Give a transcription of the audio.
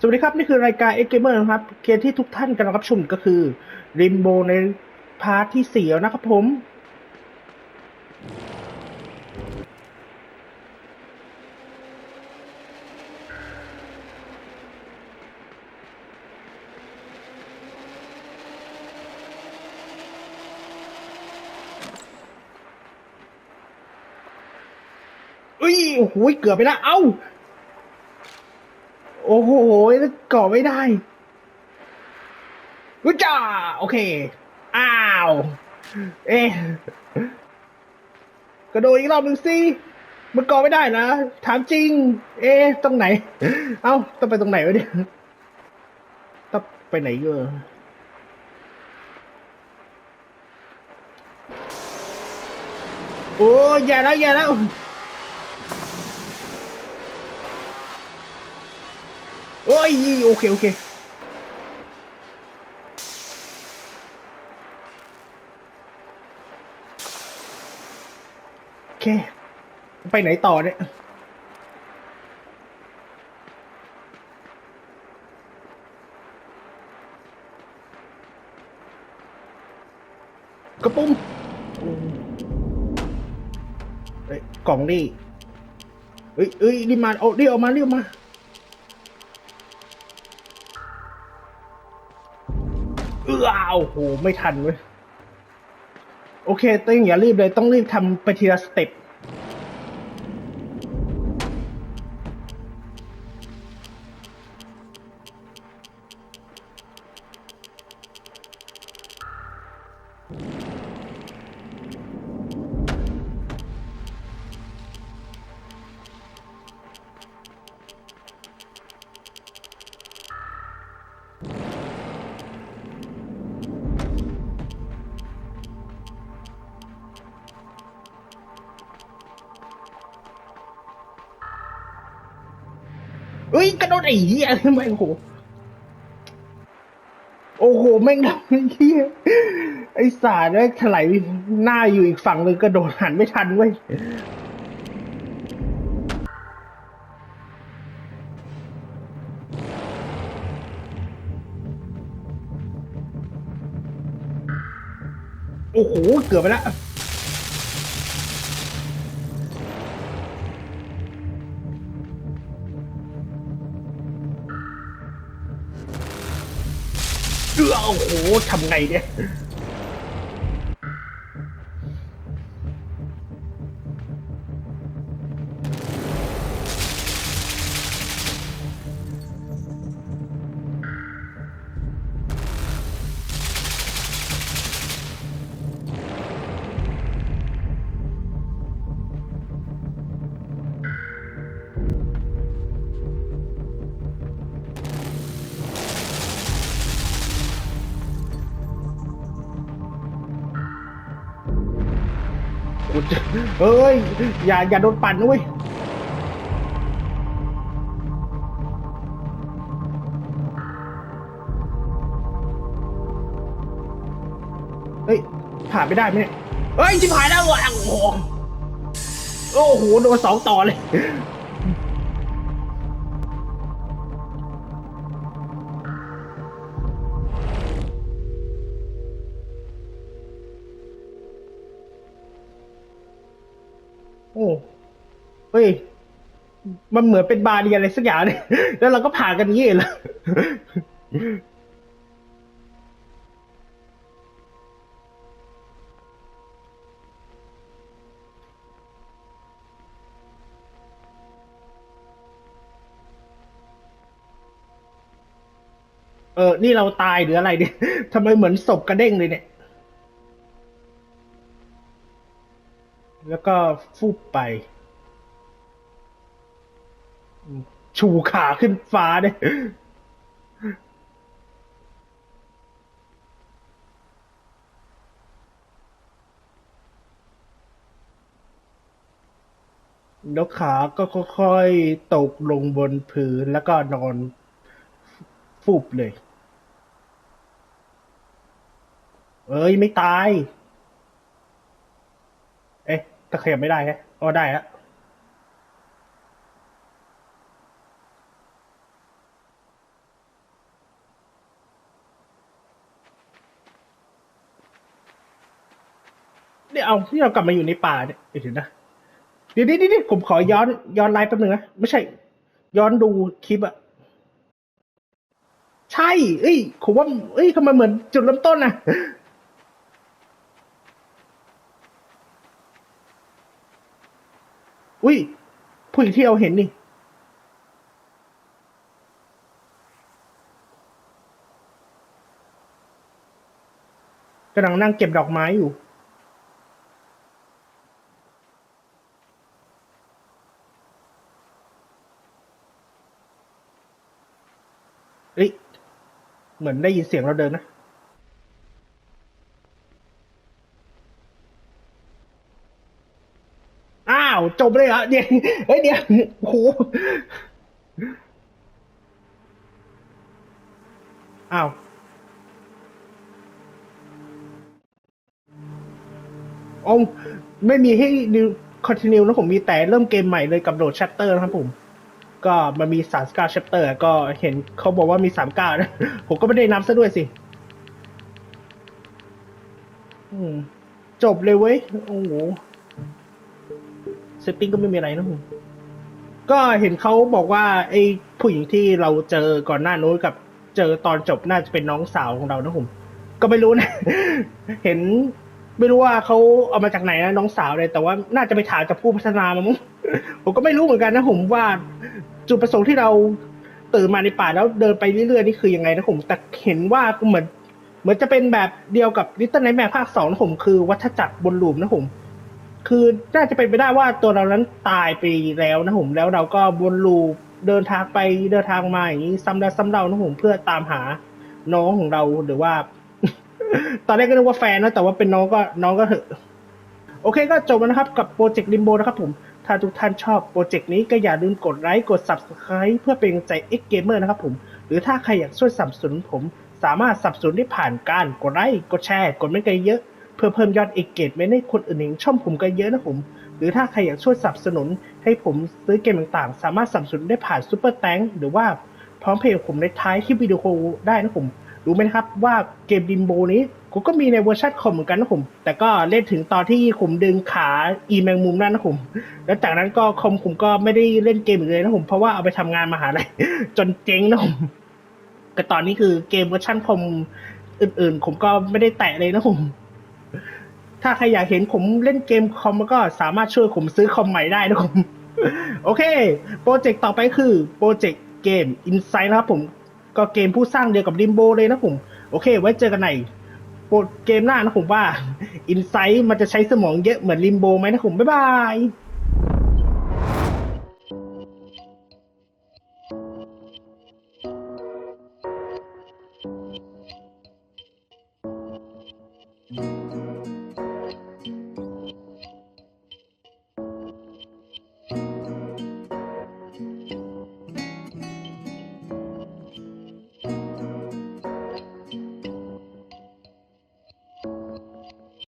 สวัสดีครับ นี่คือรายการ X Gamer นะครับ เกมที่ทุกท่านกำลังรับชมก็คือ Rainbow ในพาร์ทที่สี่แล้วนะครับผมอุ้ย โอ้โห เกือบไปแล้วเอ้า โอ้โหก่อไม่ได้รู้จ้าโอเค อ้าว เอ๊กระโดดอีกรอบหนึ่งสิมันก่อไม่ได้นะ ถามจริง เอ๊ตรงไหน เอ้า ต้องไปตรงไหนวะเนี่ย ต้องไปไหนเออโอ้ยแย่แล้วแย่แล้ว โอ้ยโอเคโอเคโอเค ไปไหนต่อเนี่ยกระปุ้มเฮ้ยกล่องนี่เฮ้ยเฮ้ยรีบมาเอารีบออกมารีบออกมา เออโอ้โหไม่ทันเว้ย โอเคต้องอย่ารีบเลยต้องรีบทำไปทีละสเต็ป ฮ้ยกระโดดไอ้เหี้ยทำไมโอ้โหโอ้โหแม่งทำไอ้เหี้ยไอ้สารแม่งถลายหน้าอยู่อีกฝั่งเลยกระโดดหันไม่ทันเว้ยโอ้โห เกือบไปแล้ว เออโอ้โหทำไงเนี่ย กูจะเอ้ย อย่าอย่าโดนปั่นนะเว้ยเฮ้ย ผ่านไม่ได้ไหมเนี่ยเฮ้ยชิบหายแล้วว่ะโอ้โหโอ้โหโดนสองต่อเลย ฮ้ย มันเหมือนเป็นบาเรียอะไรสักอย่างเนี่ยแล้วเราก็ผ่านกันงี้เหรอเออ นี่เราตายหรืออะไรเนี่ยทำไมเหมือนศพกระเด้งเลยเนี่ย แล้วก็ฟุบไป ชูขาขึ้นฟ้าเนี่ยแล้วขาก็ค่อยๆตกลงบนพื้นแล้วก็นอนฟุบเลย เอ้ย ไม่ตาย เอ๊ะตะเขียบไม่ได้แฮะอ๋อได้ฮะเนี่ยเอาที่เรากลับมาอยู่ในป่าเนี่ยเดี๋ยวนะเดี๋ยวเดี๋ยวเดี๋ยวผมขอย้อนย้อนไลฟ์แป๊บนึงนะไม่ใช่ ย้อนดูคลิปอะใช่ เอ้ยผมว่าเอ้ยทำไมเหมือนจุดเริ่มต้นนะอุ้ยผู้หญิงที่เราเห็นนี่กำลังนั่งเก็บดอกไม้อยู่ เฮ้ย เหมือนได้ยินเสียงเราเดินนะอ้าวจบเลยเหรอเดี๋ยวเฮ้ยเดี๋ยวโอ้โหอ้าวโอ้ไม่มีให้นิวคอนติเนียนะผมมีแต่เริ่มเกมใหม่เลยกับโหลดชัตเตอร์นะครับผม ก็มันมีสามเก้าชัตเตอร์ก็เห็นเขาบอกว่ามีสามเก้านะ ผมก็ไม่ได้นับซะด้วยสิจบเลยเว้ย โอ้โหเซตติ้งก็ไม่มีอะไรนะผมก็เห็นเขาบอกว่า ไอ้ผู้หญิงที่เราเจอก่อนหน้านู้นกับเจอตอนจบน่าจะเป็นน้องสาวของเรานะผมก็ไม่รู้นะ เห็นไม่รู้ว่าเขาเอามาจากไหนนะน้องสาวเลย แต่ว่าน่าจะไปถามจากผู้พัฒนามามั้ง ผมก็ไม่รู้เหมือนกันนะผมว่า จุดประสงค์ที่เราตื่นมาในป่าแล้วเดินไปเรื่อยๆนี่คือยังไงนะผม แต่เห็นว่าเหมือน เหมือนจะเป็นแบบเดียวกับลิตเติ้ลไนท์แมร์ภาคสองนะผมคือวัฏจักรบนหลุมนะผม คือน่าจะเป็นไปได้ว่าตัวเรานั้นตายไปแล้วนะผมแล้วเราก็วนลูปเดินทางไปเดินทางมาอย่างนี้ซ้ำแล้วซ้ำเล่านะผมเพื่อตามหาน้องของเราหรือว่า ตอนแรกก็นึกว่าแฟนนะแต่ว่าเป็นน้องก็น้องก็เถอะ โอเคก็จบแล้วนะครับ กับโปรเจกต์ริมโบนะครับผม ถ้าทุกท่านชอบโปรเจกต์นี้ก็อย่าลืมกดไลค์ กด Subscribe เพื่อเป็นกำลังใจ X Gamer นะครับผม หรือถ้าใครอยากช่วยสนับสนุนผม สามารถสนับสนุนได้ผ่านการกดไลค์ กดแชร์ กดไม่ไกลเยอะ เพื่อเพิ่มยอด X เกตไม่ให้คนอื่นเห็นช่องผมกันเยอะนะผม หรือถ้าใครอยากช่วยสนับสนุน ให้ผมซื้อเกมต่างๆ สามารถสนับสนุนได้ผ่านซูเปอร์แตงหรือว่าพร้อมเพย์ผมในท้ายคลิปวิดีโอได้นะผม รู้ไหมครับว่าเกมดิมโบนี้ผมก็มีในเวอร์ชันคอมเหมือนกันนะผม แต่ก็เล่นถึงตอนที่ผมดึงขาอีแมงมุมนั่นนะผม แล้วจากนั้นก็คอมผมก็ไม่ได้เล่นเกมอีกเลยนะผม เพราะว่าเอาไปทำงานมหาลัยจนเจ๊งนะผมก็ตอนนี้คือเกมเวอร์ชันคอมอื่นๆ ผมก็ไม่ได้แตะเลยนะผม ถ้าใครอยากเห็นผมเล่นเกมคอมก็สามารถช่วยผมซื้อคอมใหม่ได้นะผม โอเค โปรเจกต์ต่อไปคือโปรเจกต์เกม Inside นะครับผม ก็เกมผู้สร้างเดียวกับริมโบเลยนะผม โอเค ไว้เจอกันในโปรเกมหน้านะผมว่าอินไซต์มันจะใช้สมองเยอะเหมือนริมโบไหมนะผม บ๊ายบาย